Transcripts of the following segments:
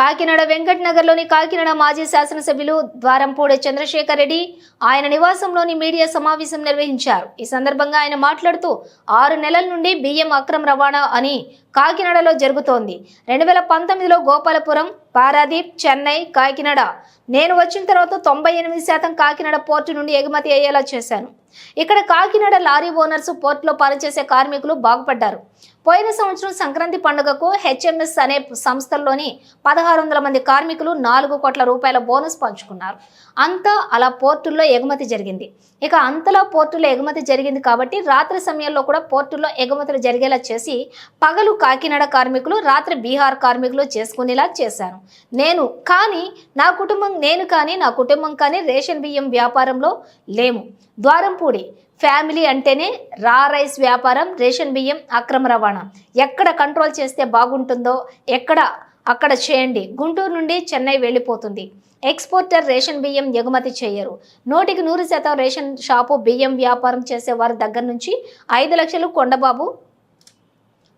కాకినాడ వెంకట్ నగర్లోని కాకినాడ మాజీ శాసనసభ్యులు ద్వారంపూడి చంద్రశేఖర్ రెడ్డి ఆయన నివాసంలోని మీడియా సమావేశం నిర్వహించారు. ఈ సందర్భంగా ఆయన మాట్లాడుతూ ఆరు నెలల నుండి బియ్యం అక్రమ రవాణా అని కాకినాడలో జరుగుతోంది. రెండు వేల పంతొమ్మిదిలో గోపాలపురం పారాదీప్ చెన్నై కాకినాడ. నేను వచ్చిన తర్వాత తొంభై ఎనిమిది శాతం కాకినాడ పోర్టు నుండి ఎగుమతి అయ్యేలా చేశాను. ఇక్కడ కాకినాడ లారీ ఓనర్స్ పోర్టులో పనిచేసే కార్మికులు బాగుపడ్డారు. పోయిన సంవత్సరం సంక్రాంతి పండుగకు హెచ్ఎంఎస్ అనే సంస్థల్లోని పదహారు వందల మంది కార్మికులు నాలుగు కోట్ల రూపాయల బోనస్ పంచుకున్నారు. అంతా అలా పోర్టుల్లో ఎగుమతి జరిగింది. ఇక అంతలా పోర్టులో ఎగుమతి జరిగింది కాబట్టి రాత్రి సమయంలో కూడా పోర్టుల్లో ఎగుమతులు జరిగేలా చేసి పగలు కాకినాడ కార్మికులు రాత్రి బీహార్ కార్మికులు చేసుకునేలా చేశాను. నేను కానీ నా కుటుంబం నేను కానీ నా కుటుంబం కానీ రేషన్ బియ్యం వ్యాపారంలో లేము. ద్వారంపూడి ఫ్యామిలీ అంటేనే రా రైస్ వ్యాపారం రేషన్ బియ్యం అక్రమ రవాణా. ఎక్కడ కంట్రోల్ చేస్తే బాగుంటుందో ఎక్కడ అక్కడ చేయండి. గుంటూరు నుండి చెన్నై వెళ్ళిపోతుంది. ఎక్స్పోర్టర్ రేషన్ బియ్యం ఎగుమతి చేయరు. నూటికి నూరు శాతం రేషన్ షాపు బియ్యం వ్యాపారం చేసే వారి దగ్గర నుంచి ఐదు లక్షలు కొండబాబు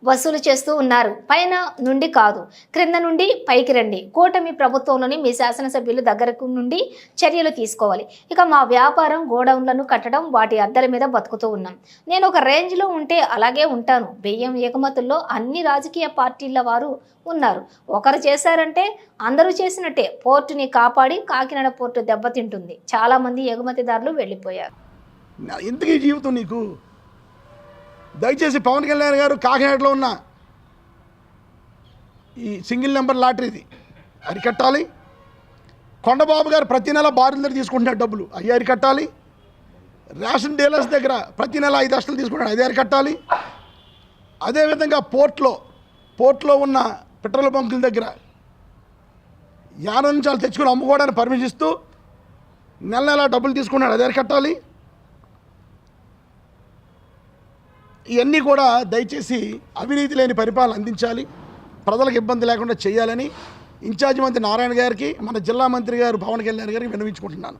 వసూలు చేస్తూ ఉన్నారు. పైన నుండి కాదు క్రింద నుండి పైకి రండి. కూటమి ప్రభుత్వంలోని మీ శాసనసభ్యులు దగ్గరకు నుండి చర్యలు తీసుకోవాలి. ఇక మా వ్యాపారం గోడౌన్లను కట్టడం వాటి అద్దెల మీద బతుకుతూ ఉన్నాం. నేను ఒక రేంజ్లో ఉంటే అలాగే ఉంటాను. బియ్యం ఎగుమతుల్లో అన్ని రాజకీయ పార్టీల వారు ఉన్నారు. ఒకరు చేశారంటే అందరూ చేసినట్టే. పోర్టుని కాపాడి కాకినాడ పోర్టు దెబ్బతింటుంది. చాలామంది ఎగుమతిదారులు వెళ్ళిపోయారు. నా- ఎందుకు జీవితం నీకు? దయచేసి పవన్ కళ్యాణ్ గారు కాకినాడలో ఉన్న ఈ సింగిల్ నెంబర్ లాటరీది అరికట్టాలి. కొండబాబు గారు ప్రతి నెల బారుల దగ్గర తీసుకుంటున్నారు డబ్బులు. అవి అరికట్టాలి. రేషన్ డీలర్స్ దగ్గర ప్రతి నెల ఐదు లక్షలు తీసుకుంటాడు అది అరికట్టాలి. అదేవిధంగా పోర్ట్లో పోర్ట్లో ఉన్న పెట్రోల్ బంకుల దగ్గర యానం నుంచి వాళ్ళు తెచ్చుకొని అమ్ముకోవడానికి పర్మిషన్ ఇస్తూ నెల నెల డబ్బులు తీసుకున్నాడు అది అరికట్టాలి. ఇవన్నీ కూడా దయచేసి అవినీతి లేని పరిపాలన అందించాలి. ప్రజలకు ఇబ్బంది లేకుండా చేయాలని ఇన్ఛార్జ్ మంత్రి నారాయణ గారికి మన జిల్లా మంత్రి గారు పవన్ కళ్యాణ్ గారికి విన్నవించుకుంటున్నాను.